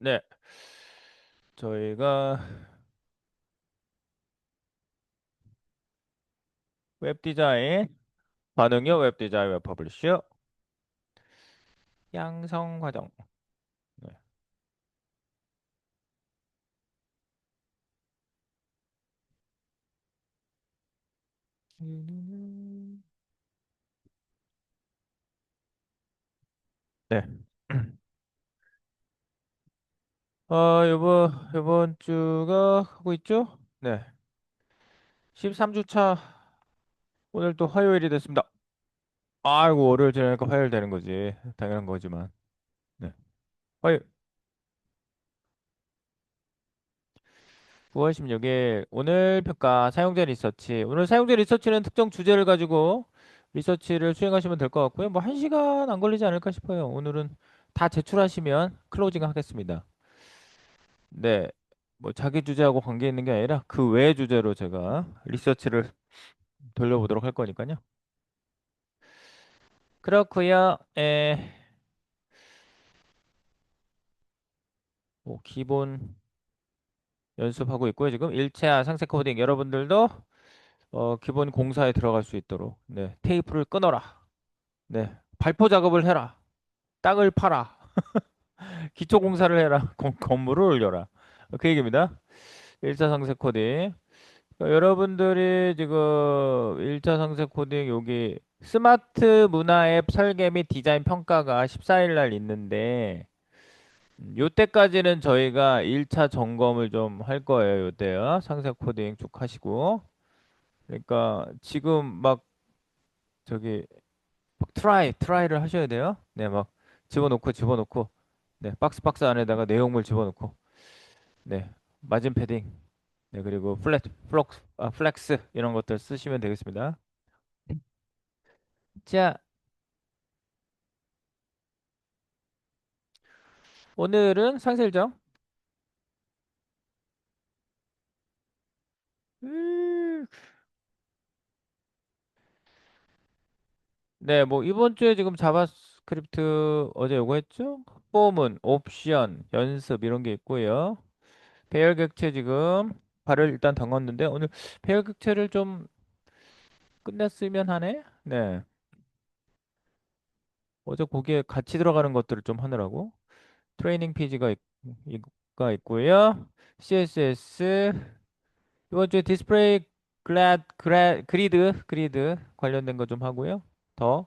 네, 저희가 웹 디자인, 반응형 웹 디자인 웹 퍼블리셔, 양성 과정. 네. 네. 어, 이번, 이번 주가 하고 있죠? 네. 13주차, 오늘 또 화요일이 됐습니다. 아이고, 월요일 지나니까 화요일 되는 거지. 당연한 거지만. 네. 화요일, 9월 16일, 오늘 평가 사용자 리서치. 오늘 사용자 리서치는 특정 주제를 가지고 리서치를 수행하시면 될 것 같고요. 뭐, 한 시간 안 걸리지 않을까 싶어요. 오늘은 다 제출하시면 클로징 하겠습니다. 네. 뭐, 자기 주제하고 관계 있는 게 아니라 그 외의 주제로 제가 리서치를 돌려보도록 할 거니까요. 그렇고요. 에, 뭐, 기본 연습하고 있고요. 지금 1차 상세 코딩 여러분들도 어, 기본 공사에 들어갈 수 있도록 네, 테이프를 끊어라. 네, 발포 작업을 해라. 땅을 파라. 기초 공사를 해라. 건, 건물을 올려라. 그 얘기입니다. 1차 상세 코딩. 어, 여러분들이 지금 1차 상세 코딩 여기 스마트 문화 앱 설계 및 디자인 평가가 14일 날 있는데 음, 요때까지는 저희가 1차 점검을 좀 할 거예요. 요때요. 상세 코딩 쭉 하시고. 그러니까 지금 막 저기 막 트라이 트라이를 하셔야 돼요. 네, 막 집어넣고 집어넣고 네, 박스 박스 안에다가 내용물 집어넣고 네, 마진 패딩 네, 그리고 플랫 플럭 아, 플렉스 이런 것들 쓰시면 되겠습니다. 자, 오늘은 상세 일정. 으, 네, 뭐 이번 주에 지금 자바스크립트 어제 요거 했죠? 포문, 옵션, 연습 이런 게 있고요. 배열 객체 지금 발을 일단 담궜는데 오늘 배열 객체를 좀 끝냈으면 하네. 네. 어제 거기에 같이 들어가는 것들을 좀 하느라고 트레이닝 페이지가 있, 가 있고요. CSS 이번 주에 디스플레이 글래드 그래, 그리드 그리드 관련된 거 좀 하고요. 더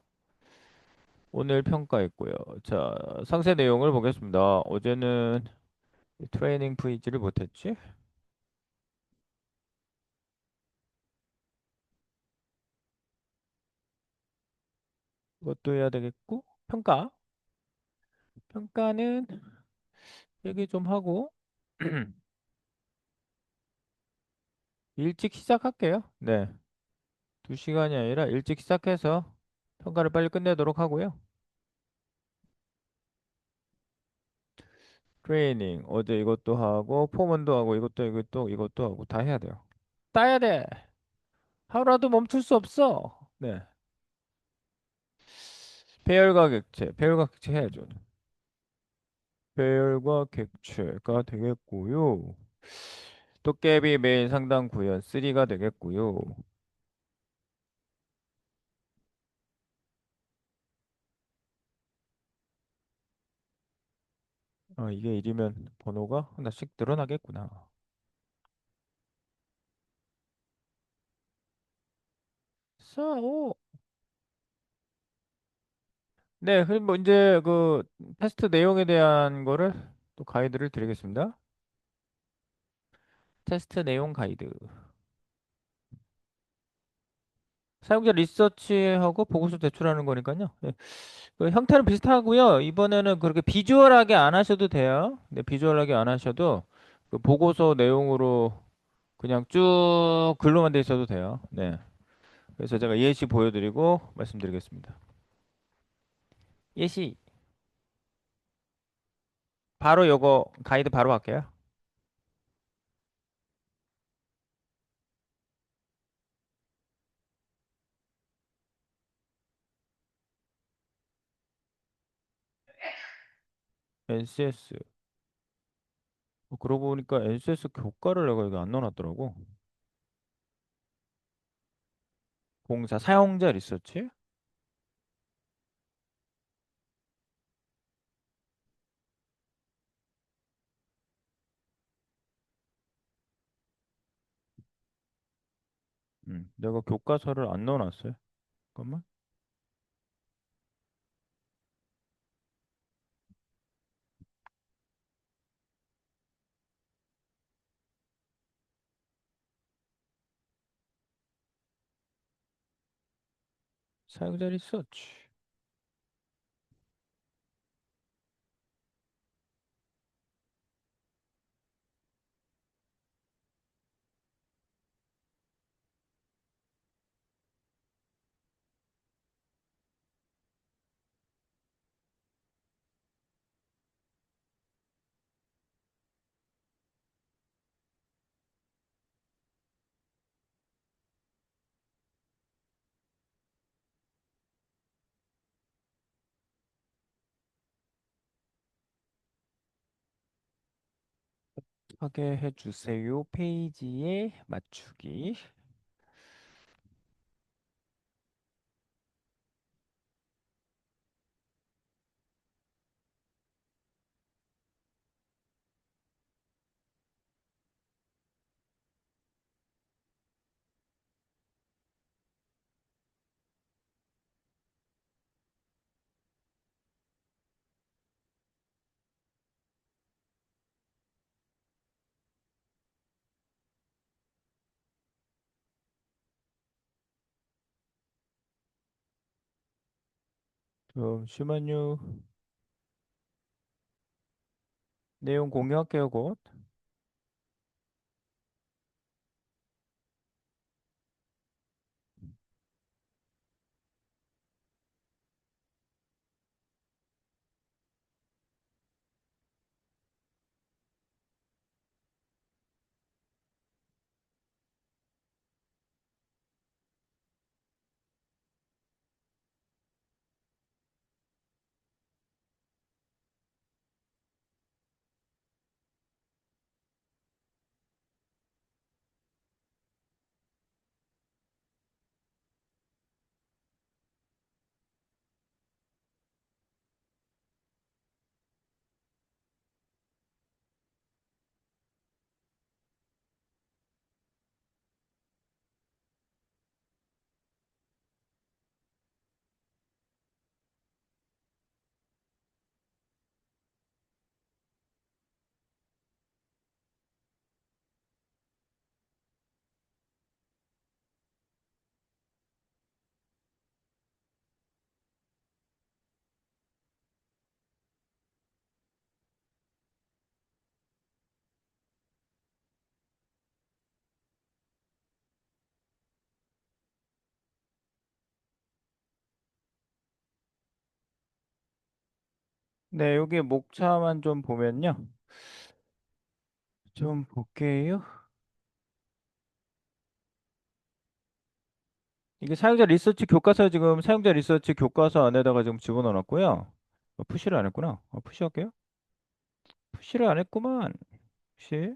오늘 평가 있고요. 자, 상세 내용을 보겠습니다. 어제는 트레이닝 페이지를 못했지? 이것도 해야 되겠고 평가 평가는 얘기 좀 하고 일찍 시작할게요. 네. 두 시간이 아니라 일찍 시작해서 평가를 빨리 끝내도록 하고요. 트레이닝 어제 이것도 하고 포먼도 하고 이것도 이것도 이것도 하고 다 해야 돼요. 따야 돼. 하루라도 멈출 수 없어. 네. 배열과 객체, 배열과 객체 해야죠. 배열과 객체가 되겠고요. 도깨비 메인 상단 구현 3가 되겠고요. 아, 이게 1이면 번호가 하나씩 늘어나겠구나. 싸오. 네, 그럼 뭐 이제 그 테스트 내용에 대한 거를 또 가이드를 드리겠습니다. 테스트 내용 가이드. 사용자 리서치하고 보고서 제출하는 거니까요. 예. 그 형태는 비슷하고요. 이번에는 그렇게 비주얼하게 안 하셔도 돼요. 네, 비주얼하게 안 하셔도 그 보고서 내용으로 그냥 쭉 글로만 돼 있어도 돼요. 네. 그래서 제가 예시 보여드리고 말씀드리겠습니다. 예시. 바로 요거 가이드 바로 할게요. NCS. 어, 그러고 보니까 NCS 교과를 내가 여기 안 넣어놨더라고. 공사 사용자 리서치? 음, 내가 교과서를 안 넣어놨어요. 잠깐만. 사용자 리서치. 하게 해주세요. 페이지에 맞추기. 잠시만요. 내용 공유할게요, 곧. 네, 여기 목차만 좀 보면요. 좀 볼게요. 이게 사용자 리서치 교과서 지금 사용자 리서치 교과서 안에다가 지금 집어넣어 놨고요. 어, 푸시를 안 했구나. 어, 푸시 할게요. 푸시를 안 했구만. 푸시.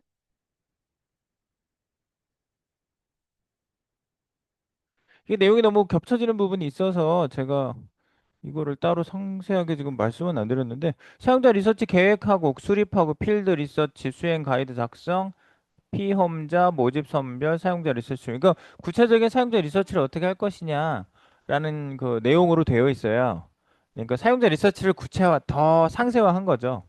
이게 내용이 너무 겹쳐지는 부분이 있어서 제가 이거를 따로 상세하게 지금 말씀은 안 드렸는데 사용자 리서치 계획하고 수립하고 필드 리서치 수행 가이드 작성 피험자 모집 선별 사용자 리서치 그러니까 구체적인 사용자 리서치를 어떻게 할 것이냐라는 그 내용으로 되어 있어요. 그러니까 사용자 리서치를 구체화 더 상세화한 거죠.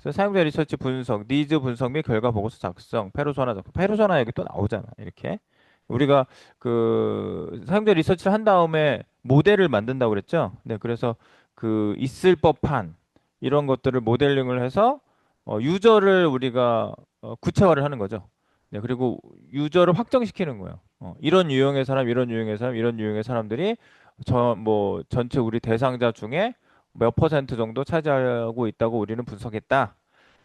그래서 사용자 리서치 분석, 니즈 분석 및 결과 보고서 작성, 페르소나 작성. 페르소나 여기 또 나오잖아. 이렇게. 우리가 그 사용자 리서치를 한 다음에 모델을 만든다고 그랬죠. 네, 그래서 그 있을 법한 이런 것들을 모델링을 해서 어, 유저를 우리가 어, 구체화를 하는 거죠. 네, 그리고 유저를 확정시키는 거예요. 어, 이런 유형의 사람, 이런 유형의 사람, 이런 유형의 사람들이 저 뭐 전체 우리 대상자 중에 몇 퍼센트 정도 차지하고 있다고 우리는 분석했다.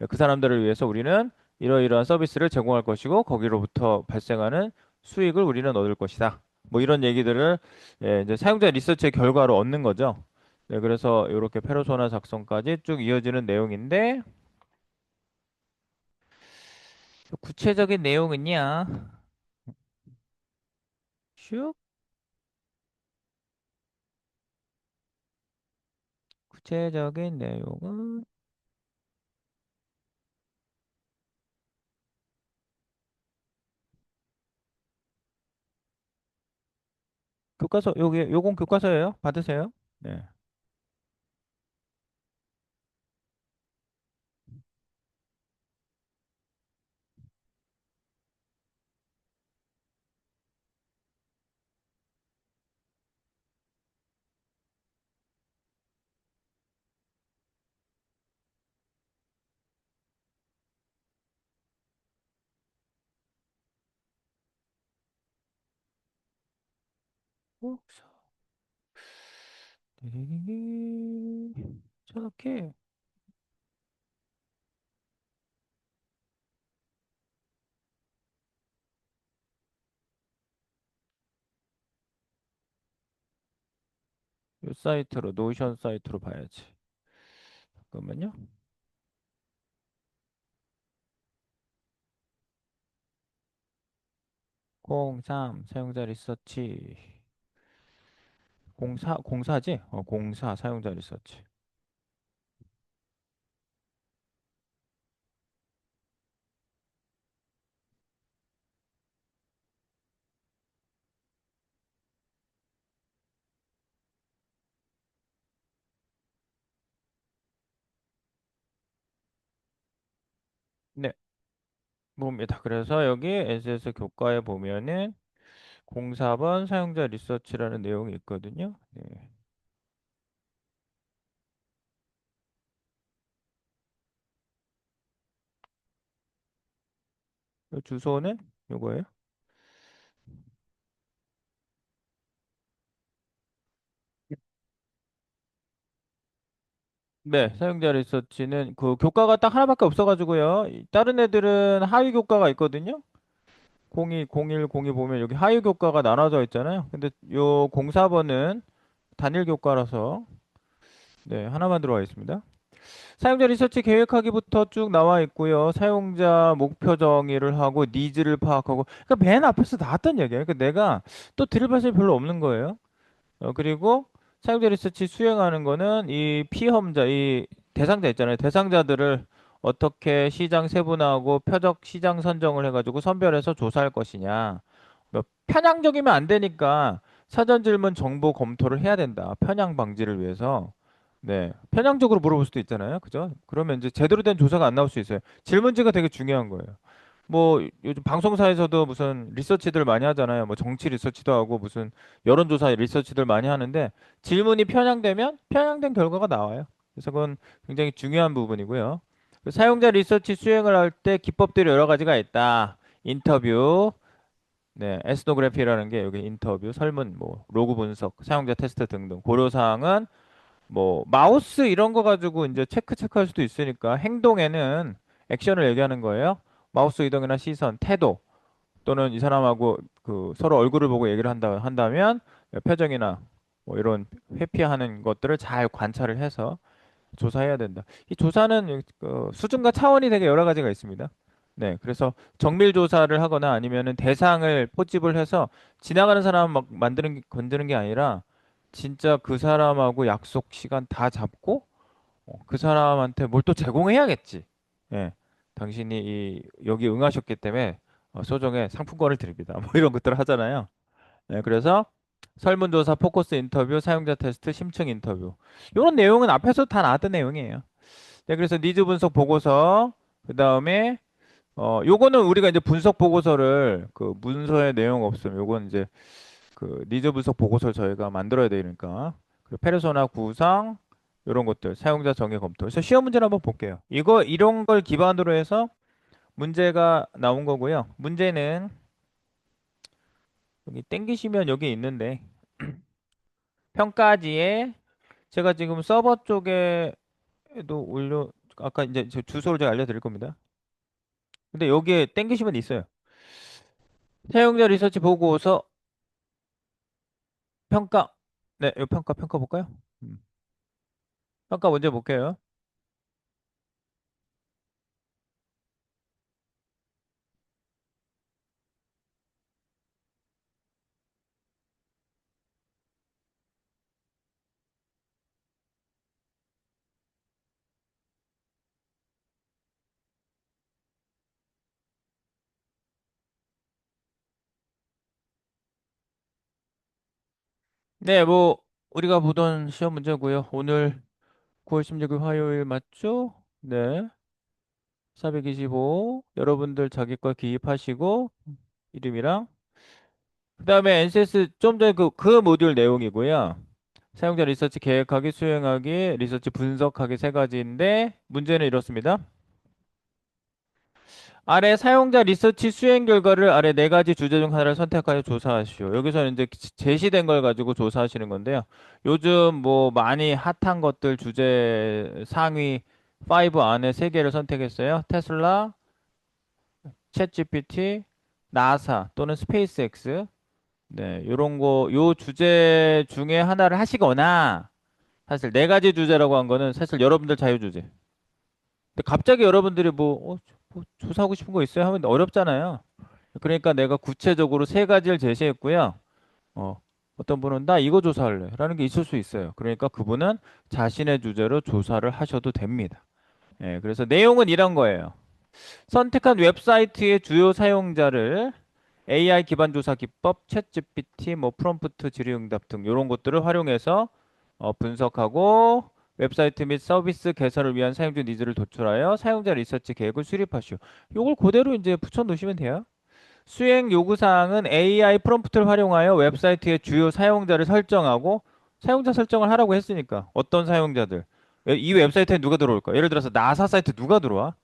그 사람들을 위해서 우리는 이러이러한 서비스를 제공할 것이고 거기로부터 발생하는 수익을 우리는 얻을 것이다. 뭐 이런 얘기들을 예, 이제 사용자 리서치의 결과로 얻는 거죠. 네, 그래서 이렇게 페르소나 작성까지 쭉 이어지는 내용인데 저 구체적인 내용은요. 슉. 구체적인 내용은 교과서 여기 요건 교과서예요. 받으세요. 네. 저렇게 요 사이트로 노션 사이트로 봐야지. 잠깐만요. 03 사용자 리서치 04 04지? 어, 04 사용자 리서치. 네. 뭡니다. 그래서 여기 SS 교과에 보면은 04번 사용자 리서치라는 내용이 있거든요. 네. 요 주소는 요거예요. 네, 사용자 리서치는 그 교과가 딱 하나밖에 없어가지고요. 이 다른 애들은 하위 교과가 있거든요. 02, 01, 02 보면 여기 하위 교과가 나눠져 있잖아요. 근데 요 04번은 단일 교과라서 네, 하나만 들어가 있습니다. 사용자 리서치 계획하기부터 쭉 나와 있고요. 사용자 목표 정의를 하고 니즈를 파악하고 그러니까 맨 앞에서 나왔던 얘기예요. 그러니까 내가 또 들을 것이 별로 없는 거예요. 어, 그리고 사용자 리서치 수행하는 거는 이 피험자, 이 대상자 있잖아요. 대상자들을 어떻게 시장 세분화하고 표적 시장 선정을 해가지고 선별해서 조사할 것이냐. 뭐 편향적이면 안 되니까 사전 질문 정보 검토를 해야 된다. 편향 방지를 위해서. 네. 편향적으로 물어볼 수도 있잖아요. 그죠? 그러면 이제 제대로 된 조사가 안 나올 수 있어요. 질문지가 되게 중요한 거예요. 뭐 요즘 방송사에서도 무슨 리서치들 많이 하잖아요. 뭐 정치 리서치도 하고 무슨 여론조사 리서치들 많이 하는데 질문이 편향되면 편향된 결과가 나와요. 그래서 그건 굉장히 중요한 부분이고요. 그 사용자 리서치 수행을 할 때 기법들이 여러 가지가 있다. 인터뷰, 네, 에스노그래피라는 게 여기 인터뷰, 설문, 뭐 로그 분석, 사용자 테스트 등등 고려 사항은 뭐 마우스 이런 거 가지고 이제 체크 체크할 수도 있으니까 행동에는 액션을 얘기하는 거예요. 마우스 이동이나 시선, 태도 또는 이 사람하고 그 서로 얼굴을 보고 얘기를 한다 한다면 표정이나 뭐 이런 회피하는 것들을 잘 관찰을 해서 조사해야 된다. 이 조사는 그 수준과 차원이 되게 여러 가지가 있습니다. 네, 그래서 정밀 조사를 하거나 아니면은 대상을 포집을 해서 지나가는 사람 막 만드는 게, 건드는 게 아니라 진짜 그 사람하고 약속 시간 다 잡고 어, 그 사람한테 뭘 또 제공해야겠지. 예, 당신이 이 여기 응하셨기 때문에 어, 소정의 상품권을 드립니다. 뭐 이런 것들을 하잖아요. 네, 그래서 설문조사, 포커스 인터뷰, 사용자 테스트, 심층 인터뷰. 이런 내용은 앞에서 다 나왔던 내용이에요. 네, 그래서 니즈 분석 보고서, 그 다음에 어, 요거는 우리가 이제 분석 보고서를 그 문서에 내용 없음. 요건 이제 그 니즈 분석 보고서를 저희가 만들어야 되니까. 그리고 페르소나 구상 이런 것들, 사용자 정의 검토. 그래서 시험 문제를 한번 볼게요. 이거 이런 걸 기반으로 해서 문제가 나온 거고요. 문제는 여기 땡기시면 여기 있는데 평가지에 제가 지금 서버 쪽에도 올려 아까 이제 저 주소를 제가 알려드릴 겁니다. 근데 여기에 땡기시면 있어요. 사용자 리서치 보고서 평가 네, 이 평가 평가 볼까요? 음. 평가 먼저 볼게요. 네, 뭐 우리가 보던 시험 문제고요. 오늘 9월 16일 화요일 맞죠? 네. 425. 여러분들 자기 거 기입하시고 이름이랑 그다음에 NCS 좀 전에 그, 그 모듈 내용이고요. 사용자 리서치 계획하기, 수행하기, 리서치 분석하기 세 가지인데 문제는 이렇습니다. 아래 사용자 리서치 수행 결과를 아래 네 가지 주제 중 하나를 선택하여 조사하시오. 여기서는 이제 제시된 걸 가지고 조사하시는 건데요. 요즘 뭐 많이 핫한 것들 주제 상위 5 안에 세 개를 선택했어요. 테슬라, 챗GPT, 나사 또는 스페이스X. 네, 요런 거, 요 주제 중에 하나를 하시거나 사실 네 가지 주제라고 한 거는 사실 여러분들 자유 주제. 근데 갑자기 여러분들이 뭐, 어, 뭐 조사하고 싶은 거 있어요? 하면 어렵잖아요. 그러니까 내가 구체적으로 세 가지를 제시했고요. 어, 어떤 분은 나 이거 조사할래 라는 게 있을 수 있어요. 그러니까 그분은 자신의 주제로 조사를 하셔도 됩니다. 예, 그래서 내용은 이런 거예요. 선택한 웹사이트의 주요 사용자를 AI 기반 조사 기법, 챗 GPT, 뭐 프롬프트 질의응답 등 이런 것들을 활용해서 어, 분석하고 웹사이트 및 서비스 개선을 위한 사용자 니즈를 도출하여 사용자 리서치 계획을 수립하시오. 이걸 그대로 이제 붙여 놓으시면 돼요. 수행 요구 사항은 AI 프롬프트를 활용하여 웹사이트의 주요 사용자를 설정하고 사용자 설정을 하라고 했으니까 어떤 사용자들 이 웹사이트에 누가 들어올까? 예를 들어서 나사 사이트 누가 들어와?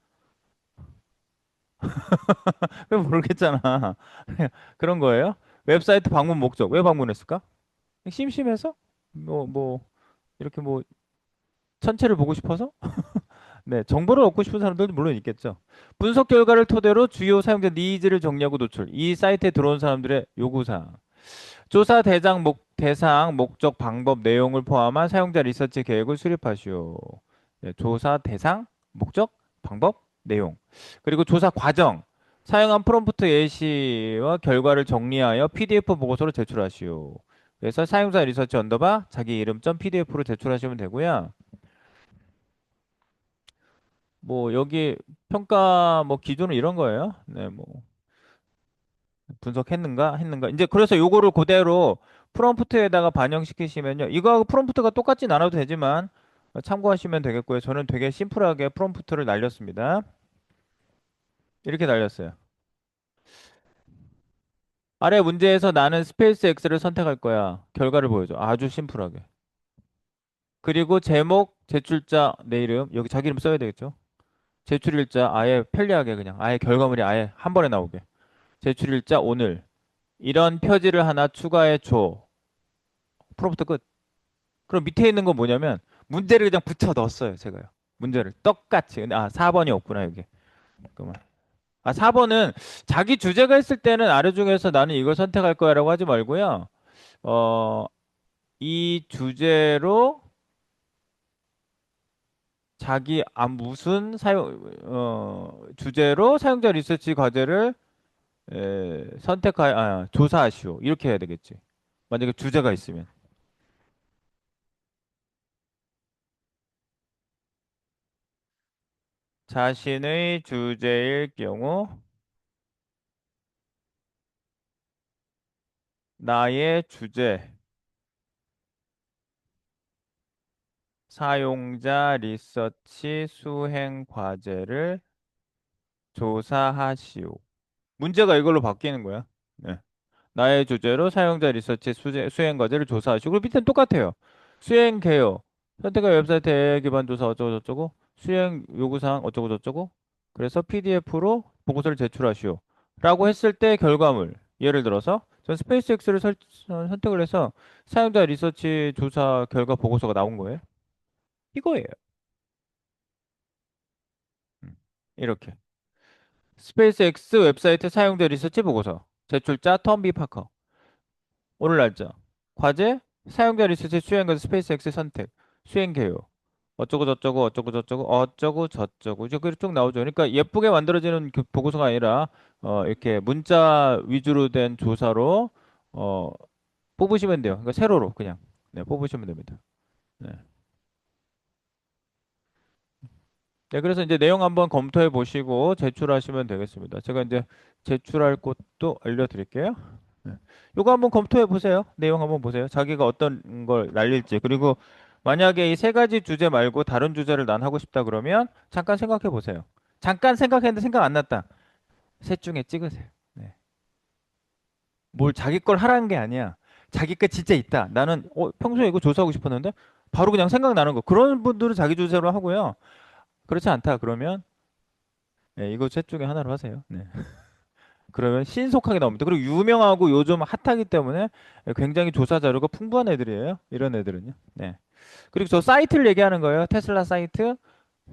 왜 모르겠잖아. 그런 거예요. 웹사이트 방문 목적 왜 방문했을까? 심심해서? 뭐뭐 이렇게 뭐 전체를 보고 싶어서? 네, 정보를 얻고 싶은 사람들도 물론 있겠죠. 분석 결과를 토대로 주요 사용자 니즈를 정리하고 노출. 이 사이트에 들어온 사람들의 요구사항. 조사 대상 목, 대상, 목적, 방법, 내용을 포함한 사용자 리서치 계획을 수립하시오. 네, 조사 대상, 목적, 방법, 내용. 그리고 조사 과정. 사용한 프롬프트 예시와 결과를 정리하여 PDF 보고서로 제출하시오. 그래서 사용자 리서치 언더바 자기 이름 점 PDF로 제출하시면 되고요. 뭐 여기 평가 뭐 기준은 이런 거예요. 네, 뭐 분석했는가 했는가. 이제 그래서 요거를 그대로 프롬프트에다가 반영시키시면요. 이거하고 프롬프트가 똑같진 않아도 되지만 참고하시면 되겠고요. 저는 되게 심플하게 프롬프트를 날렸습니다. 이렇게 날렸어요. 아래 문제에서 나는 스페이스 X를 선택할 거야. 결과를 보여줘. 아주 심플하게. 그리고 제목, 제출자, 내 이름. 여기 자기 이름 써야 되겠죠. 제출일자 아예 편리하게 그냥 아예 결과물이 아예 한 번에 나오게. 제출일자 오늘. 이런 표지를 하나 추가해 줘. 프롬프트 끝. 그럼 밑에 있는 건 뭐냐면 문제를 그냥 붙여 넣었어요. 제가요. 문제를 똑같이. 근데 아 4번이 없구나 여기. 잠깐만. 아 4번은 자기 주제가 있을 때는 아래 중에서 나는 이걸 선택할 거야 라고 하지 말고요. 어, 이 주제로 자기 아 무슨 사용 어 주제로 사용자 리서치 과제를 에, 선택하 아 조사하시오. 이렇게 해야 되겠지. 만약에 주제가 있으면. 자신의 주제일 경우 나의 주제 사용자 리서치 수행 과제를 조사하시오. 문제가 이걸로 바뀌는 거야. 네. 나의 주제로 사용자 리서치 수제, 수행 과제를 조사하시고 그리고 밑에는 똑같아요. 수행 개요. 선택한 웹사이트 기반 조사 어쩌고 저쩌고 수행 요구사항 어쩌고 저쩌고 그래서 PDF로 보고서를 제출하시오. 라고 했을 때 결과물 예를 들어서 전 스페이스X를 설, 선택을 해서 사용자 리서치 조사 결과 보고서가 나온 거예요. 이거예요. 음, 이렇게. 스페이스 X 웹사이트 사용자 리서치 보고서. 제출자 텀비 파커. 오늘 날짜. 과제 사용자 리서치 수행과 스페이스 X 선택. 수행 개요. 어쩌고 저쩌고 어쩌고 저쩌고 어쩌고 저쩌고 이렇게 쭉 나오죠. 그러니까 예쁘게 만들어지는 그 보고서가 아니라 어 이렇게 문자 위주로 된 조사로 어 뽑으시면 돼요. 그러니까 세로로 그냥 네, 뽑으시면 됩니다. 네. 네, 그래서 이제 내용 한번 검토해 보시고 제출하시면 되겠습니다. 제가 이제 제출할 곳도 알려드릴게요. 네. 요거 한번 검토해 보세요. 내용 한번 보세요. 자기가 어떤 걸 날릴지. 그리고 만약에 이 세 가지 주제 말고 다른 주제를 난 하고 싶다 그러면 잠깐 생각해 보세요. 잠깐 생각했는데 생각 안 났다. 셋 중에 찍으세요. 네. 뭘 자기 걸 하라는 게 아니야. 자기 게 진짜 있다. 나는 어, 평소에 이거 조사하고 싶었는데 바로 그냥 생각나는 거. 그런 분들은 자기 주제로 하고요. 그렇지 않다 그러면 네, 이거 셋 중에 하나로 하세요. 네. 그러면 신속하게 나옵니다. 그리고 유명하고 요즘 핫하기 때문에 굉장히 조사 자료가 풍부한 애들이에요. 이런 애들은요. 네. 그리고 저 사이트를 얘기하는 거예요. 테슬라 사이트,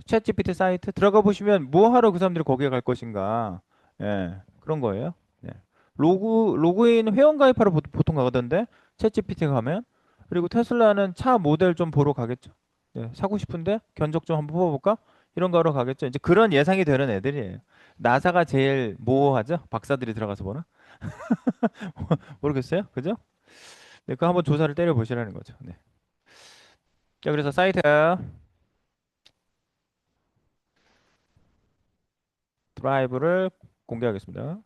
챗 GPT 사이트 들어가 보시면 뭐 하러 그 사람들이 거기에 갈 것인가. 예. 그런 거예요. 네. 로그 로그인 회원 가입하러 보, 보통 가던데 챗 GPT 가면 그리고 테슬라는 차 모델 좀 보러 가겠죠. 네. 사고 싶은데 견적 좀 한번 뽑아볼까? 이런 거 하러 가겠죠. 이제 그런 예상이 되는 애들이에요. 나사가 제일 모호하죠? 박사들이 들어가서 보나? 모르겠어요? 그죠? 네, 그거 한번 조사를 때려 보시라는 거죠. 네. 자, 그래서 사이트 드라이브를 공개하겠습니다.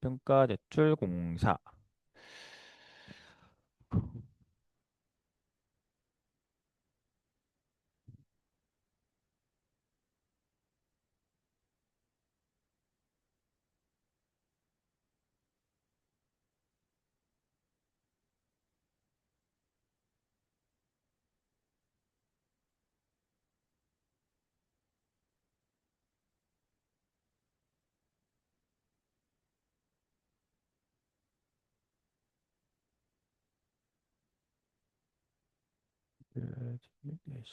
평가 제출 공사. that make this.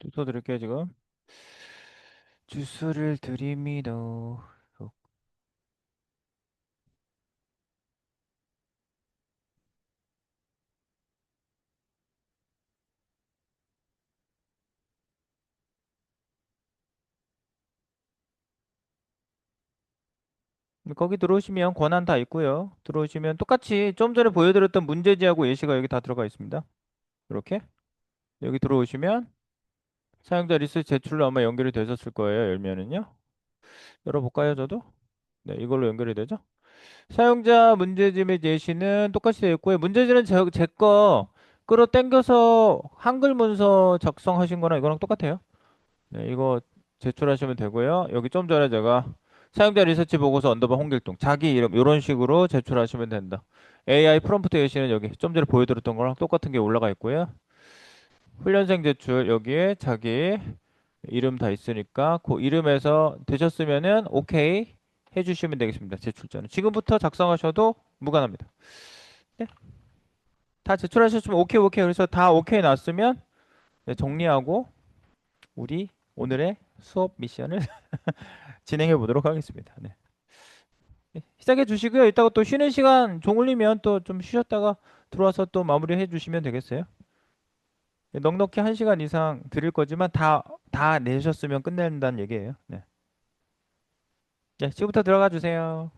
주소 드릴게요 지금. 주소를 드립니다. 거기 들어오시면 권한 다 있고요. 들어오시면 똑같이 좀 전에 보여드렸던 문제지하고 예시가 여기 다 들어가 있습니다. 이렇게. 여기 들어오시면 사용자 리스트 제출로 아마 연결이 되셨을 거예요 열면은요 열어볼까요 저도 네 이걸로 연결이 되죠 사용자 문제집의 예시는 똑같이 되어 있고요. 문제지는 제거 끌어 당겨서 한글 문서 작성하신 거랑 이거랑 똑같아요. 네, 이거 제출하시면 되고요. 여기 좀 전에 제가 사용자 리서치 보고서 언더바 홍길동 자기 이름 이런 식으로 제출하시면 된다. AI 프롬프트 예시는 여기 좀 전에 보여드렸던 거랑 똑같은 게 올라가 있고요. 훈련생 제출 여기에 자기 이름 다 있으니까 그 이름에서 되셨으면은 오케이 해주시면 되겠습니다. 제출자는 지금부터 작성하셔도 무관합니다. 네. 다 제출하셨으면 오케이 오케이 그래서 다 오케이 났으면 네, 정리하고 우리 오늘의 수업 미션을 진행해 보도록 하겠습니다. 네. 네, 시작해 주시고요. 이따가 또 쉬는 시간 종을리면 또 좀 쉬셨다가 들어와서 또 마무리해 주시면 되겠어요. 네, 넉넉히 한 시간 이상 드릴 거지만 다 다 내셨으면 끝낸다는 얘기예요. 네. 네, 지금부터 들어가 주세요.